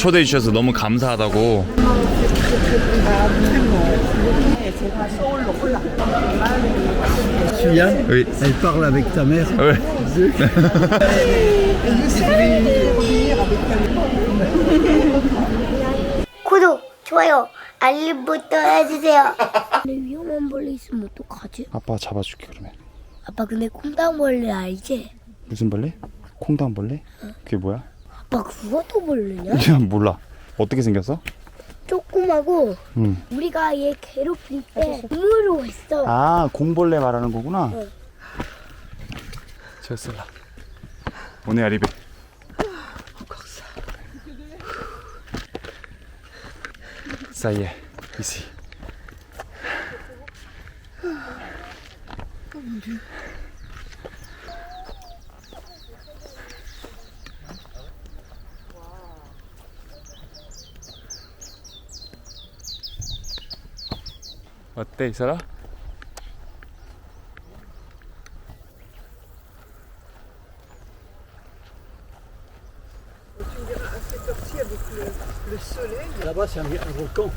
초대해 주셔서 너무 감사하다고. Tu viens Oui. Elle parle avec ta mère. 왜? 구독, 좋아요, 알림 부터 해주세요. 근데 위험한 벌레 있으면 어떡하지? 아빠 잡아줄게 그러면. 아빠 근데 콩당벌레 알지? 무슨 벌레? 콩당벌레? 그게 뭐야? 아빠 그것도 벌레냐? 몰라. 어떻게 생겼어? 조그마고 응. 우리가 얘 괴롭힐 때 물로 했어. 아 공벌레 말하는 거구나. 응. 됐어라. 오늘 아리베. 사이에 이시. 어때 이사라? Là-bas, c'est un, un volcan.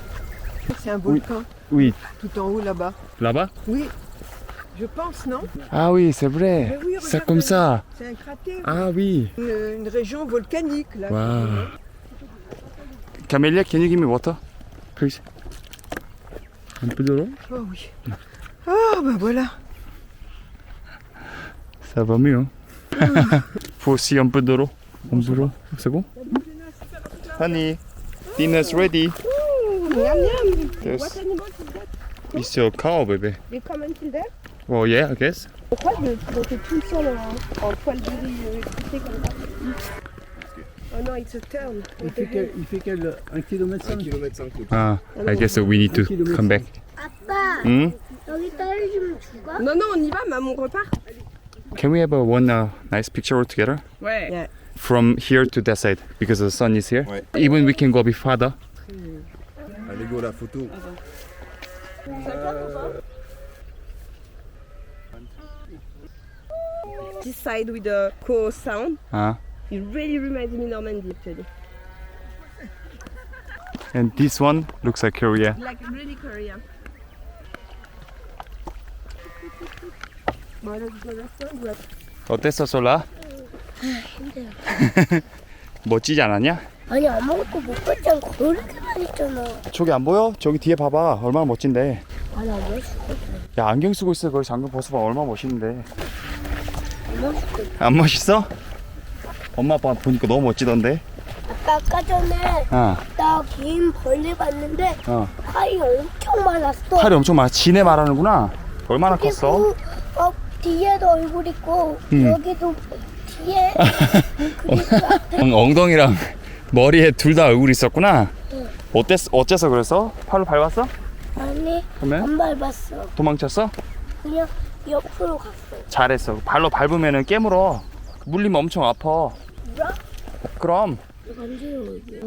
C'est un volcan Oui. tout en haut là-bas. Là-bas? Oui, je pense, non Ah oui, c'est vrai. Mais oui, c'est regarde, comme ça. C'est un cratère, Ah oui. une, une région volcanique là. Wow. Camélia, can you give me water? Please. Un peu de l'eau? Oh oui. Ah ben voilà. Ça va mieux. Hein? Faut aussi un peu de l'eau. Un peu d'eau. C'est bon? Honey, dinner's ready. Yum yum. Yes. What animal is that? It's your cow, baby. You come until there? Oh yeah, I guess. Pourquoi tout seul en, en poil de riz euh, comme ça? Oh non, it's a turn. Il fait quel, il fait quel 1 km 5 Ah, I guess we need to come back. 아빠 Hmm? 여기 떨어지면 죽어? Non, non, on y va, maman, on repart. Can we have a one uh, nice picture all together? Ouais. Yeah. From here to that side because the sun is here. Even we can go a bit farther. Allez go la photo. This side with the co sound, Ah. it really reminds me Normandy actually. And this one looks like Korea. Like really Korea. 어땠어, 솔라? 멋지지 않았냐? 아니 아무것도 못 봤잖아. 그렇게만 했잖아. 저기 안 보여? 저기 뒤에 봐봐. 얼마나 멋진데. 아니 안 멋있어. 야, 안경 쓰고 있어. 거기 장갑 벗어봐. 얼마나 멋있는데. 안 멋있어. 안 멋있어? 엄마 아빠 보니까 너무 멋지던데. 아까 아까 전에 어, 나 긴 벌레 봤는데 어. 팔이 엄청 많았어. 팔이 엄청 많아. 지네 말하는구나. 얼마나 컸어? 그리고 어, 뒤에도 얼굴 있고 음. 여기도 뒤에 그리고 엉- 엉덩이랑 머리에 둘 다 얼굴이 있었구나. 응. 어땠, 어째서 그래서? 팔로 밟았어? 아니 그러면 안 밟았어. 도망쳤어? 그냥 옆으로 갔어. 잘했어. 발로 밟으면은 깨물어. 물리면 엄청 아파. 그럼. 간지러워 이렇게.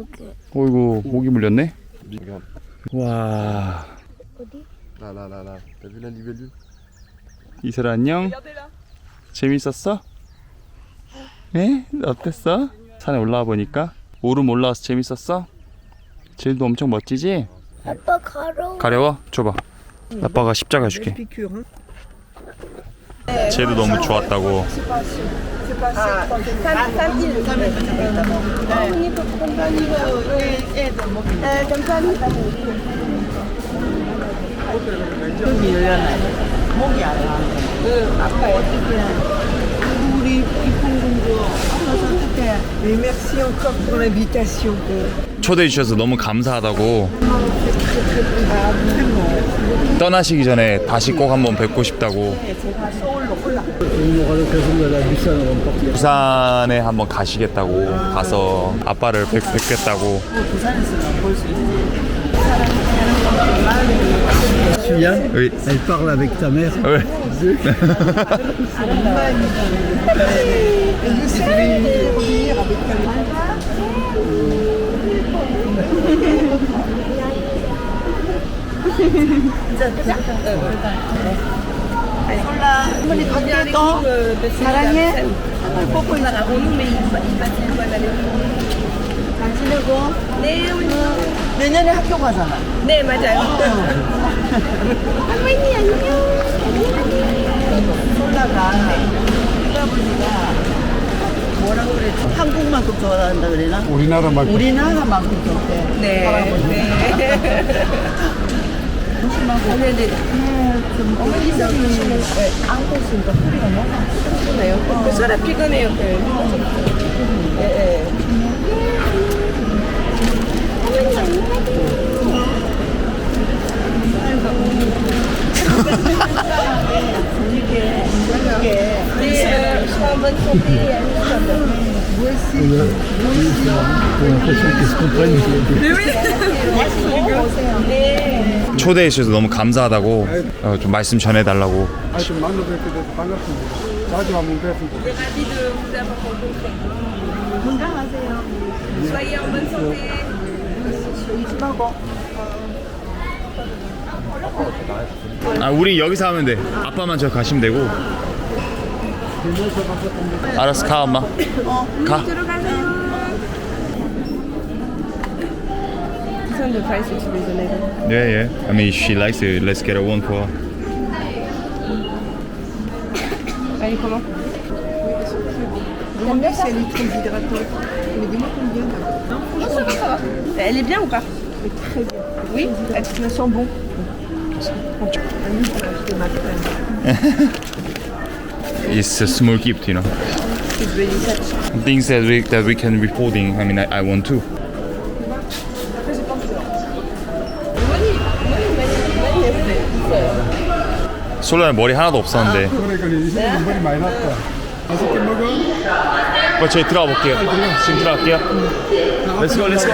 어이구, 목이 물렸네. Regarde. 와. 어디? Vu la libellule 이슬아 안녕. 재밌었어? 네? 어땠어? 산에 올라와 보니까 오름 올라와서 재밌었어? 쟤도 엄청 멋지지? 아빠 가로. 가려워? 줘봐. 아빠가 십자가 줄게. 쟤도 너무 좋았다고. 啊三三斤三百三十三斤 초대해 주셔서 너무 감사하다고. 떠나시기 전에 다시 꼭 한번 뵙고 싶다고. 부산에 한번 가시겠다고. 가서 아빠를 뵙, 뵙겠다고. Avec ta mère. 왜? 사랑해. 뽀뽀 나가 네, 내년에 학교 가잖아. 네, 맞아요. 할머니 안녕. 솔라가 할아버지가 뭐라고 그랬지? 한국만큼 좋아한다 그래나? 우리나라만 우리나라만큼 좋대. 네. 네. 조심하고. 네네. 어머니 저기 안고 있으니까 소리가 너무 피곤해요. 그 소라 피곤해요. 예, 예. 초대해 주셔서 너무 감사하다고 어, 좀 말씀 전해달라고 하여튼 만나 뵙게 돼서 반갑습니다. 자주 한번 뵙습니다. Avoir rencontré. 아 우리 여기서 하면 돼 아빠만 저 가시면 되고 알았어 가 엄마 가 들어가세요. Yeah, yeah. I mean, she likes it. Let's get her one for her. Elle est comment hydratante. Mais dis-moi combien là. Non, ça va, ça va. Elle est bien ou pas Très bien. Oui Elle Elle me sent bon. Annie, je vais acheter ma crème. It's a small gift, you know. She's really touched. Things that we that we can reporting. I mean, I, I want to. 솔라는 머리 하나도 없었는데. 그러니까 이 친구 머리 많이 났다. 다섯 개 먹어? 어, 저희 들어가 볼게요. 지금 들어갈게요. Let's go, let's go.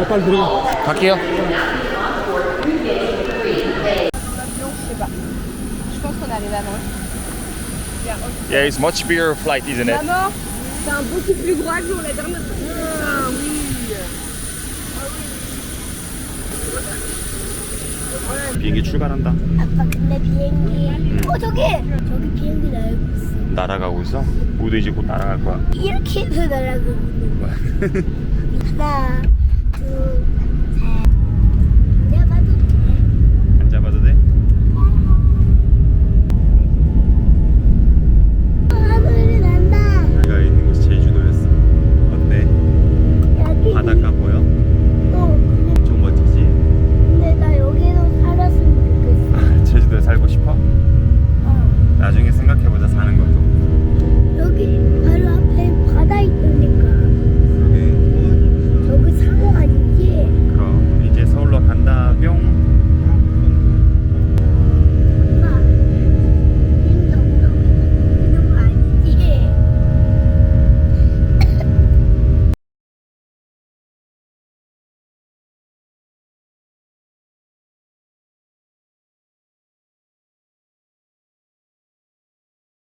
어, 빨리 들어가. 갈게요. Yeah, it's much bigger flight, isn't it? C'est un beaucoup plus gros avion la dernière fois. Ah oui. 비행기 출발한다. 아빠 근데 비행기. 어 저기 저기 비행기 날고 있어. 날아가고 있어? 우리도 이제 곧 날아갈 거야. 이렇게 해서 날아가고 있는 거야. 하나,